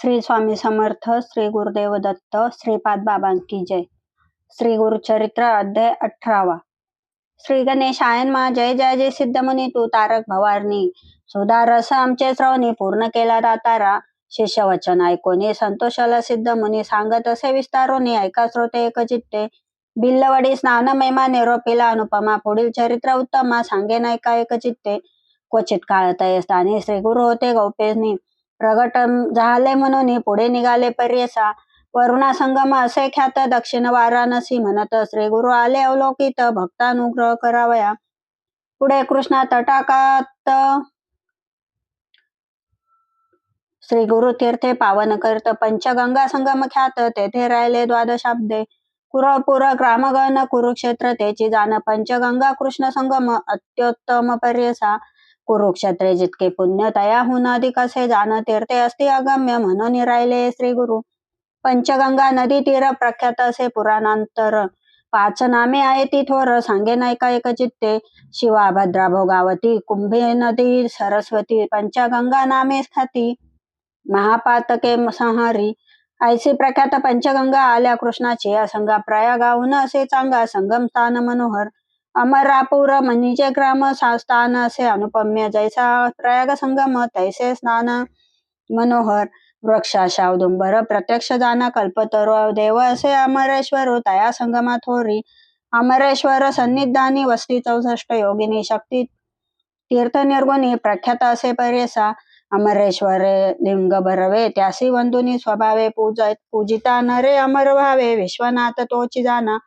श्री स्वामी समर्थ श्री गुरुदेव दत्त श्रीपाद बाबांकी जय. श्री गुरुचरित्र अध्याय अठरावा. श्री गणेशायन मा जय जय जय सिद्ध मुनी तू तारक भवारणी. सुधारस आमचे श्रवणी पूर्ण केला दातारा. शिष्य वचन ऐकोनी संतोषाला सिद्ध मुनी सांगत असे विस्तारोनी ऐका श्रोते एक चित्ते. बिल्लवडी स्नान महिमा निरोपीला अनुपमा पुढील चरित्र उत्तमा सांगे नायका एक चित्ते. क्वचित काळतय स्थानी श्री गुरु होते गौपेनी प्रगट झाले म्हणून पुढे निघाले पर्यसा. वरुणा संगम असे ख्यात दक्षिण वाराणसी म्हणत श्री गुरु आले अवलोकित भक्तानुग्रह करावया. पुढे कृष्णा तटाकात श्री गुरु तीर्थे पावन करत पंचगंगा संगम ख्यात तेथे राहिले द्वादशाब्दे. कुरपुर ग्रामगण कुरुक्षेत्र तेची जाण पंचगंगा कृष्ण संगम अत्युत्तम पर्यसा. कुरुक्षेत्रे जितके पुण्य तया अधिक असे जाण तीर्थे असते अगम्य म्हणून राहिले श्री गुरु पंचगंगा नदी तीर प्रख्यात असे पुराणांतर पाच नामे आहे ती थोर सांगे नायका एक चित्ते शिवा भद्रा भोगावती कुंभे नदी सरस्वती पंचगंगा नामे खाती महापातके संहारी. ऐसी प्रख्यात पंचगंगा आल्या कृष्णाची संगा प्रयागाहून असे चांगा संगम स्थान मनोहर. अमरापुर मनीचे ग्राम स्थान असे अनुपम्य जैसा प्रयाग संगम तैसे स्नान मनोहर वृक्षाशा औदुंबर प्रत्यक्ष जाना कल्पतरो देव असे अमरेश्वर तया संगमा थोरी। अमरेश्वर सन्निधानी वस्ती चौसष्ट योगिनी शक्ती तीर्थ निर्गुणी प्रख्यात असे परेसा। अमरेश्वर लिंग भरवे त्यासी वंदुनी स्वभावे पूज पूजिता नरे अमर व्हावे विश्वनाथ तोची जाना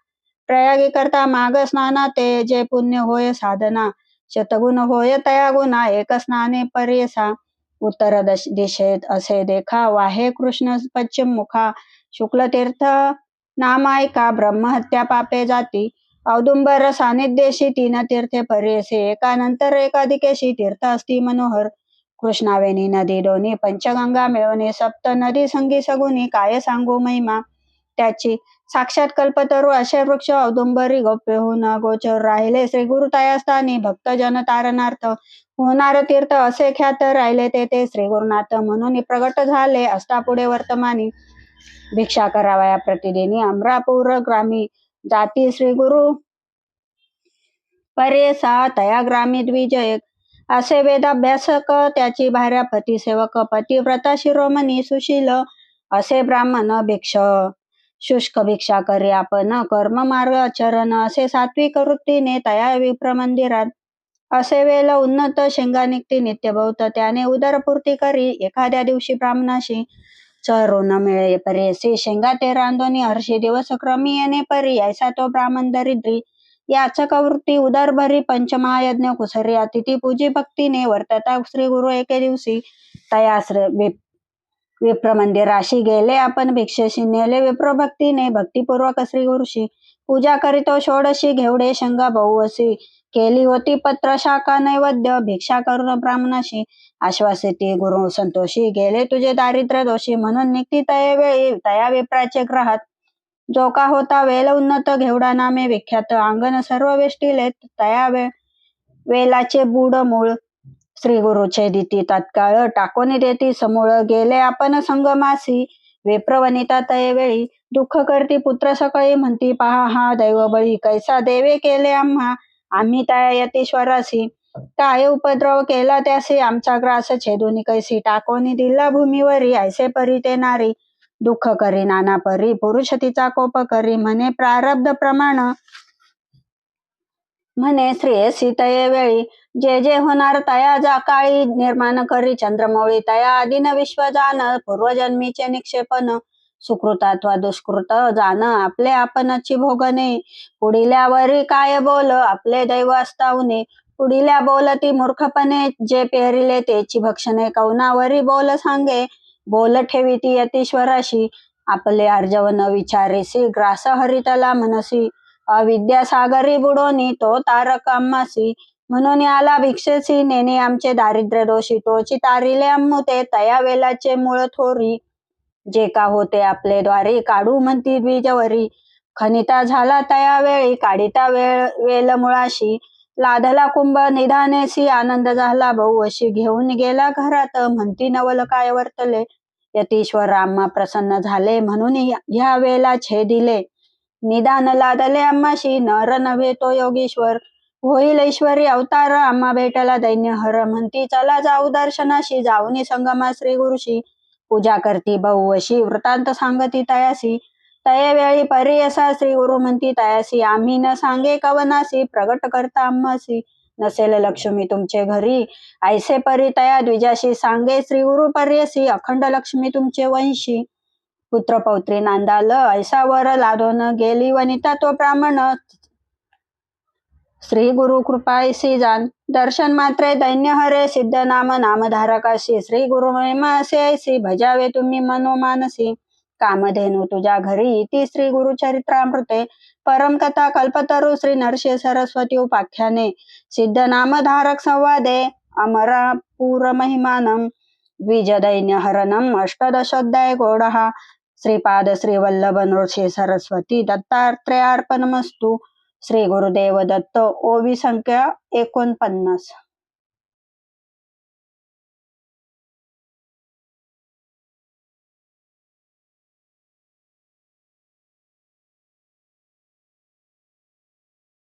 प्रयागी करता माग स्नाना ते जे पुण्य होय साधना शतगुण होय तया गुणा एक स्नाने पर्यसा उत्तर दिशेत असे देखा वाहे कृष्ण पश्चिम मुखा शुक्ल तीर्थ नामायका ब्रह्महत्या पापे जाती औदुंबर सानिध्येशी तीन तीर्थे पर्यसे एकानंतर एकाधिकेशी तीर्थ असती मनोहर कृष्णावेणी नदी दोन्ही पंचगंगा मिळवणे सप्त नदी संगी सगुनी काय सांगू महिमा त्याची साक्षात कल्पतरू असे वृक्ष औदुंबरी गोप्य होऊन गोचर राहिले. श्री गुरु तयास्थानी भक्त जन तारणार्थ होणार तीर्थ असे ख्यात राहिले ते ते श्री गुरुनाथ म्हणून प्रगट झाले. असता पुढे वर्तमानी भिक्षा करावया प्रतिदिनी अमरापूर ग्रामी जाती श्री गुरु परेसा तया ग्रामी द्विजय. असे वेदाभ्यासक त्याची भार्या पती सेवक पतिव्रता शिरोमणी सुशील असे ब्राह्मण भिक्ष. शुष्क भिक्षा करी आपण. कर्म मार्ग आचरण असे सात्विक वृत्तीने तया विप्र मंदिरात असे वेल उन्नत शेंगा निघती नित्यभवत त्याने उदरपूर्ती करी. एखाद्या दिवशी ब्राह्मणाशी चरून मिळे परेसी शेंगा ते रांधोनी हर्षी दिवस क्रमी येणे परी. ऐसा तो ब्राह्मण दरिद्री. याचक वृत्ती उदरभरी पंचमहायज्ञ कुसरी अतिथी पूजी भक्तीने वर्तता श्री गुरु एके दिवशी तयाश्र विप्र मंदिराशी गेले आपण भिक्षेशी नेले विप्र भक्तीने भक्तीपूर्वक श्री गुरुशी पूजा करीतो षोडशी घेवडे शंगा बहुवसी केली होती. पत्र शाखा नैवेद्य भिक्षा करून ब्राह्मणाशी आश्वासिती गुरु संतोषी गेले. तुझे दारिद्र्य दोषी म्हणून निघती तया वेळी तया विप्राचे ग्रहात. जो का होता वेल उन्नत घेवडा नामे विख्यात. अंगण सर्व वेष्टीले तया वे वेलाचे बुड मूळ श्री गुरुचे दिती तात्काळ टाकून देती समूळ गेले आपण संगमासी. विप्रवनिता तय वेळी दुःख करती पुत्र सकळी म्हणती पहा हा दैव बळी कैसा देवे केले आम्हा? आम्ही त्या यतीश्वरासी. काय उपद्रव केला त्यासी? आमचा ग्रास छेदुनी कैसी. टाकोनी दिला भूमीवरी ऐसे परी ते नारी. दुःख करी नाना परी पुरुष तिचा कोप करी म्हणे प्रारब्ध प्रमाण. म्हणे श्री तये वेळी जे जे होणार तया जा काळी निर्माण करी चंद्रमौळी तया. आदिन विश्व जाण पूर्वजन्मीचे निक्षेपन सुकृत अथवा दुष्कृत जाण आपले आपणची भोगणे. पुढिल्यावरी काय बोल आपले दैव असतावणे. पुढिल्या बोलती मूर्खपणे जे पेरिले तेची भक्षणे. कौनावरी बोल सांगे बोल ठेविती यतीश्वराशी आपले अर्जवन विचारेसी ग्रास हरितला मनसी. अविद्यासागरी बुडोनी तो तारक अम्मासी. म्हणून आला भिक्षेसी नेने आमचे दारिद्र्य दोषी तोची तारिले ते तया वेलाचे मूळ थोरी जे का होते आपले द्वारे काढू म्हणती बीजवरी खनिता झाला तया वेळी काढिता वेळ वेल मुळाशी. लाधला कुंभ निधानेसी आनंद झाला भाऊ अशी घेऊन गेला घरात म्हणती नवल काय वर्तले. यतीश्वर रामा प्रसन्न झाले म्हणून ह्या वेळेला छेदिले निदान लादले अम्माशी नर नव्हे तो योगीश्वर. होईल ऐश्वरी अवतार आम्हा भेटला दैन्य हर म्हणती चला जाऊ दर्शनाशी जाऊनी संगमा श्री गुरुशी. पूजा करती बहु अशी वृतांत सांगती तयासी. तये वेळी परी असा श्री गुरु म्हणती तयासी आम्ही न सांगे कवनासी प्रगट करता आम्हासी. नसेल लक्ष्मी तुमचे घरी ऐसे परी तया द्विजाशी सांगे श्री गुरु पर्यसी अखंड लक्ष्मी तुमचे वंशी. पुत्र पौत्री नांदाल ऐसा वर लादोन गेली वनिता तो ब्राह्मण श्री गुरु कृपाय श्री जान दर्शन मात्रे दैन्य हरे सिद्ध नाम नामधारकाशी. श्री गुरु महिमा असे ऐसी भजावे तुम्ही मनोमानसी कामधेनु तुझ्या घरी ती श्री गुरु चरित्रामृते. परमकथा कथा श्री नरसे सरस्वती उपाख्याने. सिद्ध नामधारक संवादे. अमरापूर महिमानम. द्विजदैन्य हरणम अष्टदशोध्याय गोडहा श्रीपाद श्री वल्लभ नृषे सरस्वती दत्तात्रेयार्पणमस्तु. श्री गुरुदेव दत्त ओवी संख्या एकोणपन्नास.